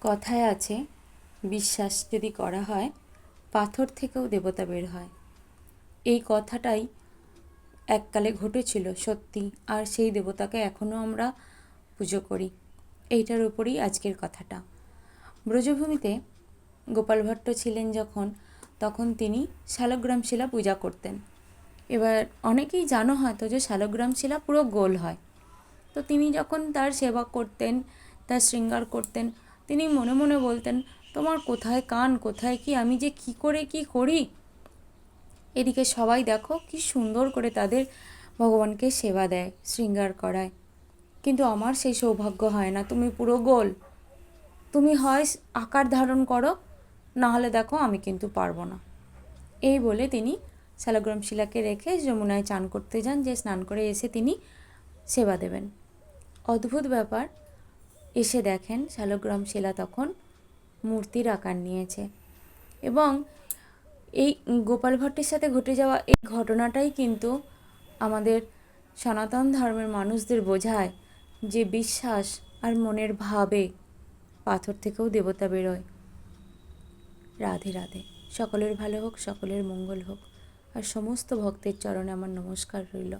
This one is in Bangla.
কথায় আছে, বিশ্বাস যদি করা হয়, পাথর থেকেও দেবতা বের হয়। এই কথাটাই এককালে ঘটেছিল, সত্যি। আর সেই দেবতাকে এখনও আমরা পুজো করি। এইটার উপরেই আজকের কথাটা। ব্রজভূমিতে গোপাল ভট্ট ছিলেন যখন, তখন তিনি শালগ্রাম শিলা পূজা করতেন। এবার অনেকেই জানো হয়তো যে শালগ্রাম শিলা পুরো গোল হয়। তো তিনি যখন তার সেবা করতেন, তার শৃঙ্গার করতেন তিনি মনে মনে বলতেন, তোমার কোথায় কান, কোথায় কি? আমি যে কি করে কি করি? এদিকে সবাই দেখো কি সুন্দর করে তাদের ভগবানকে সেবা দেয়, শৃঙ্গার করায়। কিন্তু আমার সেই সৌভাগ্য হয় না, তুমি পুরো গোল। তুমি হয় আকার ধারণ করো না হলে দেখো আমি কিন্তু পারব না। এই বলে তিনি শালগ্রাম শিলাকে রেখে যমুনায় চান করতে যান, যে স্নান করে এসে তিনি সেবা দেবেন। অদ্ভুত ব্যাপার এসে দেখেন শালগ্রাম শিলা তখন মূর্তির আকার নিয়েছে। এবং এই গোপাল ভট্টের সাথে ঘটে যাওয়া এই ঘটনাটাই কিন্তু আমাদের সনাতন ধর্মের মানুষদের বোঝায় যে বিশ্বাস আর মনের ভাবে পাথর থেকেও দেবতা বেরোয়। রাধে রাধে। সকলের ভালো হোক, সকলের মঙ্গল হোক। আর সমস্ত ভক্তের চরণে আমার নমস্কার রইল।